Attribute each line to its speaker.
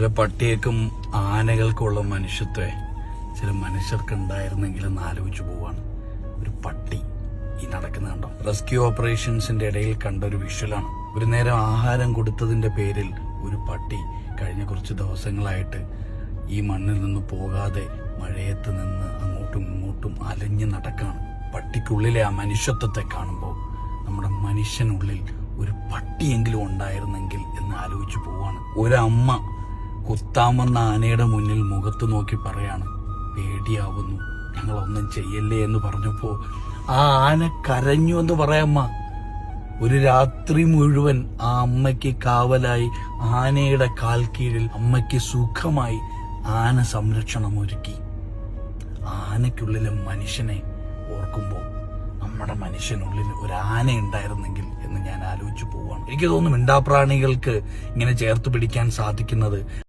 Speaker 1: ചില പട്ടിയേക്കും ആനകൾക്കുള്ള മനുഷ്യത്വേ ചില മനുഷ്യർക്ക് ഉണ്ടായിരുന്നെങ്കിൽ എന്ന് ആലോചിച്ചു പോവാണ്. ഒരു പട്ടി ഈ നടക്കുന്ന കണ്ടോ? റെസ്ക്യൂ ഓപ്പറേഷൻസിന്റെ ഇടയിൽ കണ്ട ഒരു വിഷ്വലാണ് ഒരു നേരം ആഹാരം കൊടുത്തതിന്റെ പേരിൽ ഒരു പട്ടി കഴിഞ്ഞ കുറച്ച് ദിവസങ്ങളായിട്ട് ഈ മണ്ണിൽ നിന്ന് പോകാതെ മഴയത്ത് നിന്ന് അങ്ങോട്ടും ഇങ്ങോട്ടും അലഞ്ഞു നടക്കാണ്. പട്ടിക്കുള്ളിലെ ആ മനുഷ്യത്വത്തെ കാണുമ്പോൾ നമ്മുടെ മനുഷ്യനുള്ളിൽ ഒരു പട്ടിയെങ്കിലും ഉണ്ടായിരുന്നെങ്കിൽ എന്ന് ആലോചിച്ചു പോവാണ്. ഒരമ്മ കുത്താമെന്ന ആനയുടെ മുന്നിൽ മുഖത്ത് നോക്കി പറയാണ് പേടിയാവുന്നു. ഞങ്ങളൊന്നും ചെയ്യല്ലേ എന്ന് പറഞ്ഞപ്പോ ആ ആന കരഞ്ഞു എന്ന് പറയാമ്മ ഒരു രാത്രി മുഴുവൻ ആ അമ്മയ്ക്ക് കാവലായി ആനയുടെ കാൽ കീഴിൽ അമ്മയ്ക്ക് സുഖമായി ആന സംരക്ഷണം ഒരുക്കി. ആനയ്ക്കുള്ളിലെ മനുഷ്യനെ ഓർക്കുമ്പോൾ നമ്മുടെ മനുഷ്യനുള്ളിൽ ഒരു ആന ഉണ്ടായിരുന്നെങ്കിൽ എന്ന് ഞാൻ ആലോചിച്ചു പോവാണ് എനിക്ക് തോന്നുന്നു മിണ്ടാപ്രാണികൾക്ക് ഇങ്ങനെ ചേർത്ത് പിടിക്കാൻ സാധിക്കുന്നത്